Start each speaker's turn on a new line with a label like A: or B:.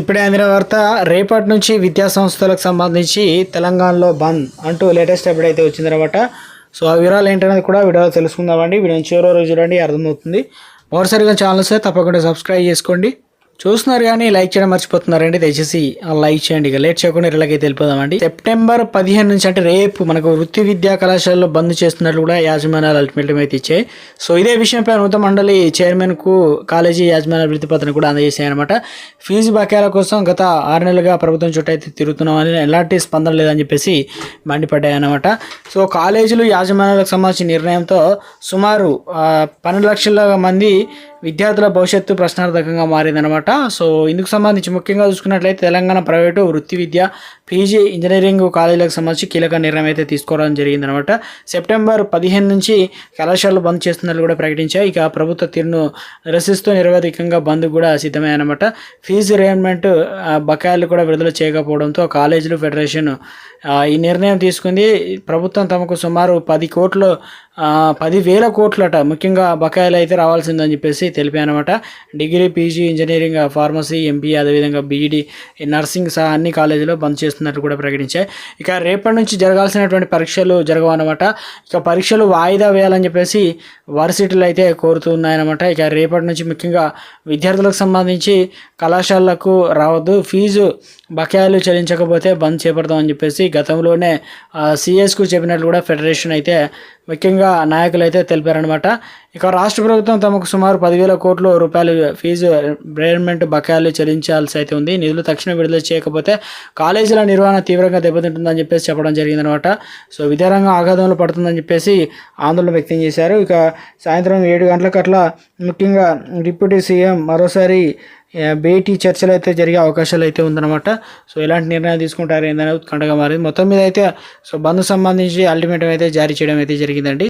A: ఇప్పుడే అందిన వార్త రేపటి నుంచి విద్యా సంస్థలకు సంబంధించి తెలంగాణలో బంద్ అంటూ లేటెస్ట్ అప్డేట్ అయితే వచ్చిందనమాట సో ఆ వివరాలు ఏంటనేది కూడా వీడియోలో తెలుసుకుందామండి. వీడియో చివరి రోజు చూడండి అర్థమవుతుంది. మరోసారిగా ఛానల్స్ తప్పకుండా సబ్స్క్రైబ్ చేసుకోండి. చూస్తున్నారు కానీ లైక్ చేయడం మర్చిపోతున్నారండి. దయచేసి లైక్ చేయండి. ఇక లేట్ చేయకుండా ఇళ్ళకైతే వెళ్ళిపోదామండి. సెప్టెంబర్ పదిహేను నుంచి అంటే రేపు మనకు వృత్తి విద్యా కళాశాలలో బంద్ చేస్తున్నట్లు కూడా యాజమాన్యాలు అల్టిమేటం అయితే ఇచ్చాయి. సో ఇదే విషయంపై ఉన్నత మండలి చైర్మన్కు కాలేజీ కాలేజీ యాజమాన్యాల పత్రం కూడా అందజేశాయి అనమాట ఫీజు బకాయిల కోసం గత ఆరు నెలలుగా ప్రభుత్వం చుట్టూ అయితే తిరుగుతున్నామని ఎలాంటి స్పందన లేదని చెప్పేసి మండిపడ్డాయి అనమాట సో కాలేజీలు యాజమాన్యాలకు సంబంధించిన నిర్ణయంతో సుమారు పన్నెండు లక్షల మంది విద్యార్థుల భవిష్యత్తు ప్రశ్నార్థకంగా మారిందనమాట సో ఇందుకు సంబంధించి ముఖ్యంగా చూసుకున్నట్లయితే తెలంగాణ ప్రైవేటు వృత్తి విద్య పీజీ ఇంజనీరింగ్ కాలేజీలకు సంబంధించి కీలక నిర్ణయం అయితే తీసుకోవడం జరిగిందనమాట సెప్టెంబర్ పదిహేను నుంచి కళాశాలలు బంద్ చేస్తున్నట్లు కూడా ప్రకటించాయి. ఇక ప్రభుత్వ తీరును నిరసిస్తూ నిరవధికంగా బంద్ కూడా సిద్ధమయ్యాయన్నమాట. ఫీజు రియంబర్మెంట్ బకాయిలు కూడా విడుదల చేయకపోవడంతో కాలేజీలు ఫెడరేషన్ ఈ నిర్ణయం తీసుకుంది. ప్రభుత్వం తమకు సుమారు పది కోట్లు పదివేల కోట్లట. ముఖ్యంగా బకాయిలు అయితే రావాల్సిందని చెప్పేసి తెలిపానమాట degree PG engineering pharmacy MP అదేవిధంగా బీఈడి నర్సింగ్ సహా అన్ని కాలేజీలో బంద్ చేస్తున్నట్టు కూడా ప్రకటించాయి. ఇక రేపటి నుంచి జరగాల్సినటువంటి పరీక్షలు జరగవన్నమాట. ఇక పరీక్షలు వాయిదా వేయాలని చెప్పేసి వర్సిటీలు అయితే కోరుతున్నాయన్నమాట. ఇక రేపటి నుంచి ముఖ్యంగా విద్యార్థులకు సంబంధించి కళాశాలలకు రావద్దు. ఫీజు బకాయిలు చెల్లించకపోతే బంద్ చేపడతామని చెప్పేసి గతంలోనే సిఎస్కు చెప్పినట్లు కూడా ఫెడరేషన్ అయితే ముఖ్యంగా నాయకులు అయితే తెలిపారనమాట ఇక రాష్ట్ర ప్రభుత్వం తమకు సుమారు పదివేల కోట్ల రూపాయలు ఫీజు రిటైర్మెంట్ బకాయిలు చెల్లించాల్సి అయితే ఉంది. నిధులు తక్షణం విడుదల చేయకపోతే కాలేజీల నిర్వహణ తీవ్రంగా దెబ్బతింటుందని చెప్పేసి చెప్పడం జరిగిందనమాట సో విద్యారంగం ఆఘాతంలో పడుతుందని చెప్పేసి ఆందోళన వ్యక్తం చేశారు. ఇక సాయంత్రం ఏడు గంటలకు అట్లా ముఖ్యంగా డిప్యూటీ సీఎం మరోసారి ఆ, భేటీ చర్చలు అయితే జరిగే అవకాశాలు అయితే ఉందన్నమాట. సో ఎలాంటి నిర్ణయం తీసుకుంటారు ఏందనేది కండగా మారింది. మొత్తం మీద అయితే సో బంద్ సంబంధించి అల్టిమేటం అయితే జారీ చేయడం అయితే జరిగిందండి.